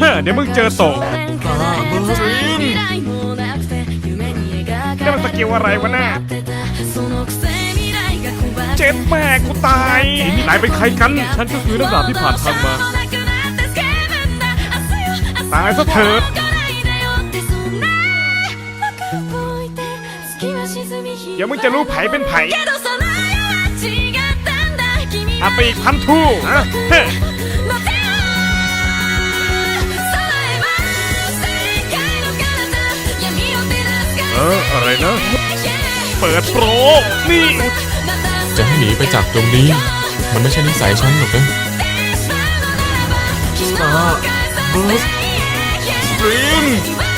เฮ้อเดี๋ยวมึงเจอโตะอ่าเบอร์ซีนนี่มันสกิลอะไรวะน่ะเจ็เจ็ดดแม่กูตายนายเป็นใครกัน ฉันก็คือนักดาบที่ผ่านทางมา ตายซะเถิดเดี๋ยวมึงจะรู้ไผเป็นไผอาไปอีกพันทูฮะเฮ้อเอออะไรนะ เปิดโปร นี่ จะให้หนีไปจากตรงนี้ มันไม่ใช่นิสัยฉันหรอกนะอ่าเบอร์สตรีม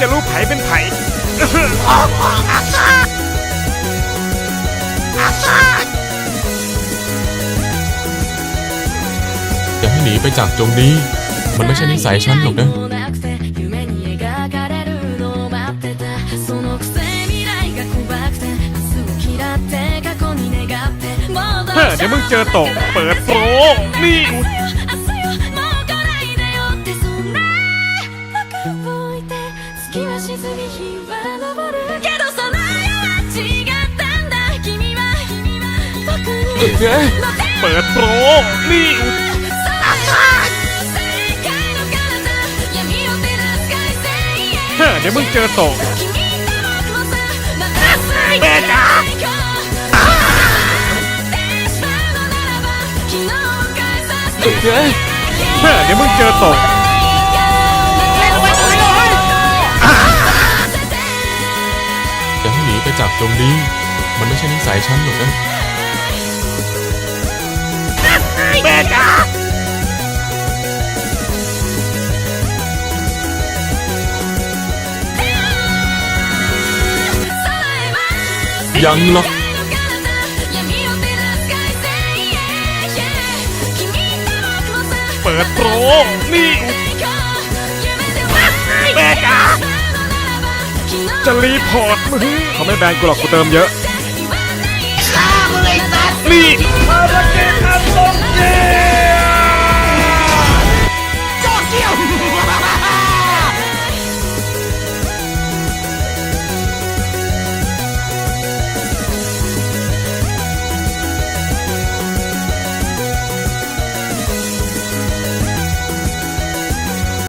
จะรู้ไผเป็นไผจะให้หนีไปจากตรงนี้ มันไม่ใช่นิสัยฉันหรอกนะเฮ้อเดี๋ยวมึงเจอโตะเปิดโปรนี่ เอ๊ะเปิดโปรนี่เฮ้อเดี๋ยวมึงเจอโตะแม่จ๋าเอ๊ะเฮ้อเดี๋ยวมึงเจอโตะจะให้หนีไปจากตรงนี้ มันไม่ใช่นิสัยฉันหรอกนะ แม่จ๋ายังหรอกเปิดโปรนี่แม่จ๋าจะรีพอร์ตมึงเขาไม่แบนกูหรอกกูเติมเยอะนี่